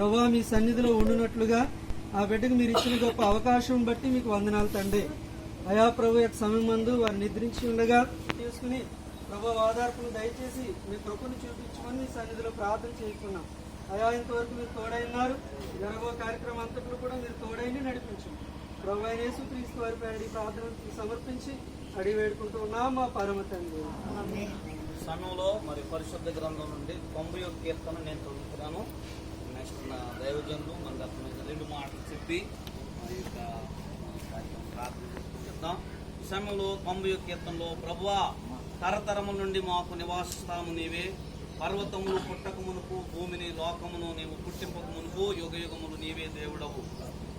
ప్రభా మీ సన్నిధిలో ఉండునట్లుగా ఆ బిడ్డకు మీరు ఇచ్చిన గొప్ప అవకాశం బట్టి మీకు వందనాలు తండ్రి. అయా ప్రభు యొక్క సమయం మందు వారు నిద్రించి ఉండగా తీసుకుని ప్రభు ఆధార్పును దయచేసి మీ కృపను చూపించమని మీ సన్నిధిలో ప్రార్థన చేస్తున్నాం. అయా ఇంతవరకు మీరు తోడైనారు. జరగబో కార్యక్రమం అంతట్లో కూడా మీరు తోడైని నడిపించు ప్రభు అయిన యేసుక్రీస్తు వారి పేరు ప్రార్థన సమర్పించి అడిగి వేడుకుంటూ ఉన్నాం మా పరమ తండ్రి. సమయంలో మరి పరిశుద్ధ గ్రంథం నుండి తొంభై యొక్క కీర్తన నేను చదువుతున్నాను నెక్స్ట్ నా దైవజనులు మనకు రెండు మాటలు చెప్పి మరి యొక్క కార్యక్రమం ప్రార్థన చేసుకుంటాం ఈ సమయంలో తొంభై ఒక కీర్తనలో ప్రభువా తరతరముల నుండి మాకు నివాసిస్తాము నీవే. పర్వతములు పుట్టకమునుకు భూమిని లోకమును నీవు పుట్టింపకమునుకు యుగ యుగములు నీవే దేవుడవు.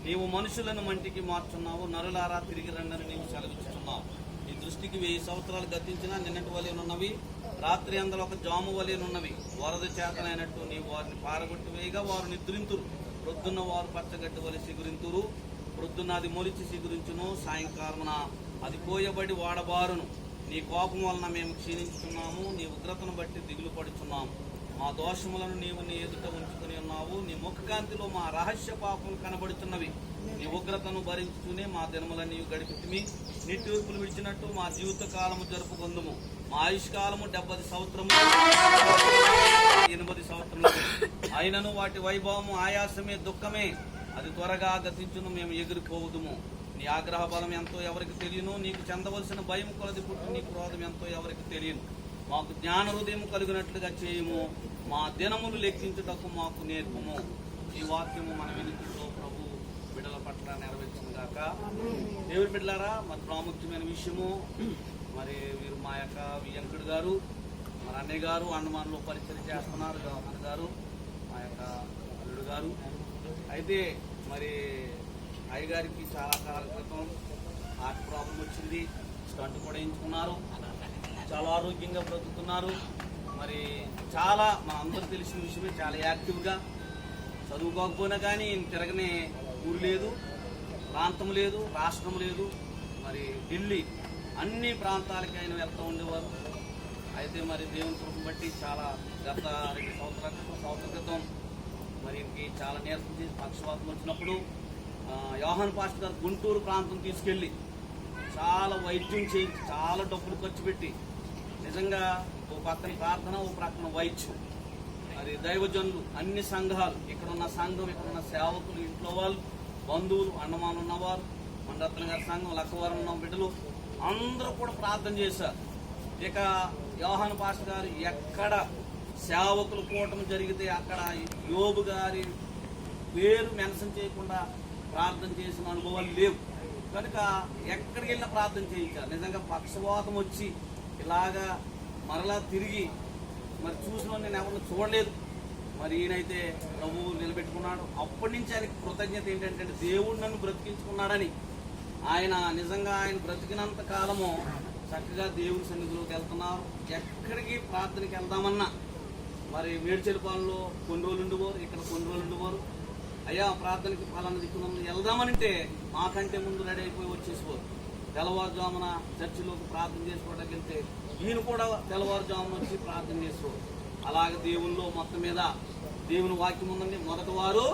నీవు మనుషులను మంటికి మార్చున్నావు. నరులారా తిరిగి రండని నీవు సెలవిస్తున్నావు నీ దృష్టికి వెయ్యి సంవత్సరాలు గతించినా నిన్నటి వలెనున్నవి. రాత్రి అందరూ ఒక జాము వలెనున్నవి. వరద చేతనైనట్టు నీవు వారిని పారగొట్టి వేయగా వారు నిద్రింతురు. ప్రొద్దున్న వారు పచ్చగడ్డి వలె సిగురింతురు. ప్రొద్దున అది మొలిచి సిగురించును. సాయంకాలమున అది పోయబడి వాడబారును. నీ కోపం వలన మేము క్షీణించుతున్నాము నీ ఉగ్రతను బట్టి దిగులు పడుచున్నాము. మా దోషములను నీవు నీ ఎదుట ఉంచుకుని ఉన్నావు. నీ ముఖకాంతిలో మా రహస్య పాపములు కనబడుతున్నవి నీ ఉగ్రతను భరించుకునే మా దినములన్నీ నీవు గడిపితిమి. నిట్టూర్పులు విడిచినట్టు మా జీవిత కాలము జరుపుకుందుము. మా ఆయుష్కాలము డెబ్బై సంవత్సరము ఎనిమిది సంవత్సరములు. అయినను వాటి వైభవము ఆయాసమే దుఃఖమే. అది త్వరగా గతించును మేము ఎగిరిపోవుదుము నీ ఆగ్రహ బలం ఎంతో ఎవరికి తెలియను? నీకు చెందవలసిన భయం కొలది పుట్టి నీ క్రోధం ఎంతో ఎవరికి తెలియను? మాకు జ్ఞాన హృదయం కలిగినట్లుగా చేయము. మా దినములు లెక్కించుటకు మాకు నేర్పము. ఈ వాక్యము మన వినికిలో ప్రభు బిడ్డల పట్ల నెరవేర్చును గాక దేవుడి బిడ్డలారా మరి ప్రాముఖ్యమైన విషయము మరి వీరు మా యొక్క వియంకుడు గారు మన అన్నయ్య గారు అండమాన్లో పరిచయం చేస్తున్నారు అన్న గారు మా యొక్క అల్లుడు గారు. అయితే మరి అయ్యగారికి చాలా కాలం క్రితం హార్ట్ ప్రాబ్లం వచ్చింది స్టంట్ కూడా ఎంచుకున్నారు చాలా ఆరోగ్యంగా బ్రతుకుతున్నారు. మరి చాలా మన అందరూ తెలిసిన విషయమే చాలా యాక్టివ్గా చదువుకోకపోయినా కానీ తిరగనే ఊరు లేదు. ప్రాంతం లేదు రాష్ట్రం లేదు. మరి ఢిల్లీ అన్ని ప్రాంతాలకి ఆయన వెళ్తూ ఉండేవారు. అయితే మరి దేవుని కృపను బట్టి చాలా గత రెండు సంవత్సరాల క్రితం సంవత్సర క్రితం మరి ఇంటికి చాలా నీరసం చేసి పక్షవాతం వచ్చినప్పుడు యోహన్ యోహాన్ పాస్టర్ గారు గుంటూరు ప్రాంతం తీసుకెళ్ళి చాలా వైద్యం చేయించి చాలా డబ్బులు ఖర్చు పెట్టి నిజంగా ఓ పక్కన ప్రార్థన ఓ పక్కన వైద్యం. మరి దైవజనులు అన్ని సంఘాలు ఇక్కడ ఉన్న సంఘం ఇక్కడ ఉన్న సేవకులు ఇంట్లో వాళ్ళు బంధువులు అండమాన్ ఉన్నవారు మండరత్న గారి సంఘం లక్కవారం ఉన్న బిడ్డలు అందరూ కూడా ప్రార్థన చేశారు. ఇక యోహాన్ పాష గారు ఎక్కడ సేవకులు కూటమి జరిగితే అక్కడ యోబు గారి పేరు మెన్షన్ చేయకుండా ప్రార్థన చేసిన అనుభవాలు లేవు. కనుక ఎక్కడికి వెళ్ళినా ప్రార్థన చేయించారు నిజంగా పక్షవాతం వచ్చి ఇలాగా మరలా తిరిగి మరి చూసిన నేను ఎవరిని చూడలేదు. మరి ఈయనైతే ప్రభువు నిలబెట్టుకున్నాడు. అప్పటి నుంచి ఆయనకి కృతజ్ఞత ఏంటంటే దేవుడు నన్ను బ్రతికించుకున్నాడని. ఆయన నిజంగా ఆయన బ్రతికినంత కాలము చక్కగా దేవుని సన్నిధిలోకి వెళ్తున్నారు. ఎక్కడికి ప్రార్థనకి వెళ్దామన్నా మరి మేడ్చెలిపాలలో కొన్ని రోజులు ఉండేవారు ఇక్కడ కొన్ని రోజులు ఉండేవారు అయ్యా ప్రార్థనకి ఫలాన్ని దిక్కున్నాం వెళ్దామనంటే మాకంటే ముందు రెడీ అయిపోయి వచ్చేసిపోరు. తెల్లవారుజామున చర్చిలోకి ప్రార్థన చేసుకోవడానికి వెళ్తే ఈయన కూడా తెల్లవారుజామున వచ్చి ప్రార్థన చేసుకోరు అలాగే దేవుల్లో మొత్తం మీద దేవుని వాక్యం ఉందండి. మొదటి వారు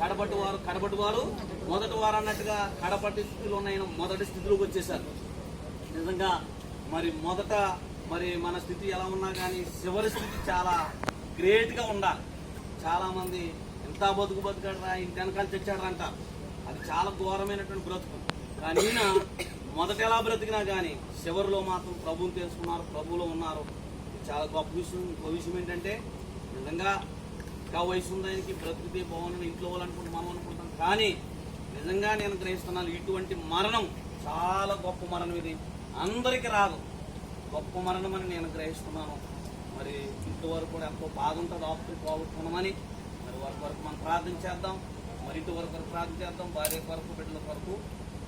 కడపటి వారు కడపటి వారు మొదటి వారు అన్నట్టుగా కడపటి స్థితిలో ఉన్న మొదటి స్థితిలోకి వచ్చేసారు నిజంగా మరి మొదట మరి మన స్థితి ఎలా ఉన్నా కానీ చివరి స్థితి చాలా గ్రేట్గా ఉండాలి. చాలామంది ఎంత బతుకు బతుకడరా ఇంత వెనకాల తెచ్చాడు అంటారు అది చాలా ఘోరమైనటువంటి బ్రతుకు. కానీ ఈయన మొదట ఎలా బ్రతికినా కానీ చివరిలో మాత్రం ప్రభువుని తెలుసుకున్నారు ప్రభువులో ఉన్నారు. చాలా గొప్ప విషయం గొప్ప విషయం ఏంటంటే నిజంగా ఇంకా వయసు ఉందానికి బ్రతికితే బాగుండని ఇంట్లో వాళ్ళు మనం అనుకుంటాం. కానీ నిజంగా నేను గ్రహిస్తున్నాను ఇటువంటి మరణం చాలా గొప్ప మరణం ఇది. అందరికీ రాదు. గొప్ప మరణం అని నేను గ్రహిస్తున్నాను. మరి ఇంటి వరకు కూడా ఎంతో బాధ ఉంటుంది ఆపుతూ పోగొట్టుకున్నామని మరి వారి వరకు మనం ప్రార్థన చేద్దాం. మరి ఇంటి వరకు వరకు ప్రార్థన చేద్దాం. భార్య వరకు బిడ్డల వరకు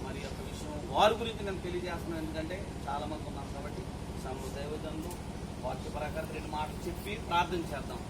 మరి యొక్క విషయం వారి గురించి నేను తెలియజేస్తున్నాను. ఎందుకంటే చాలా మంది ఉన్నారు కాబట్టి సమృద్ధ దైవజనులు వాక్య ప్రకారం రెండు మాటలు చెప్పి ప్రార్థన చేద్దాం.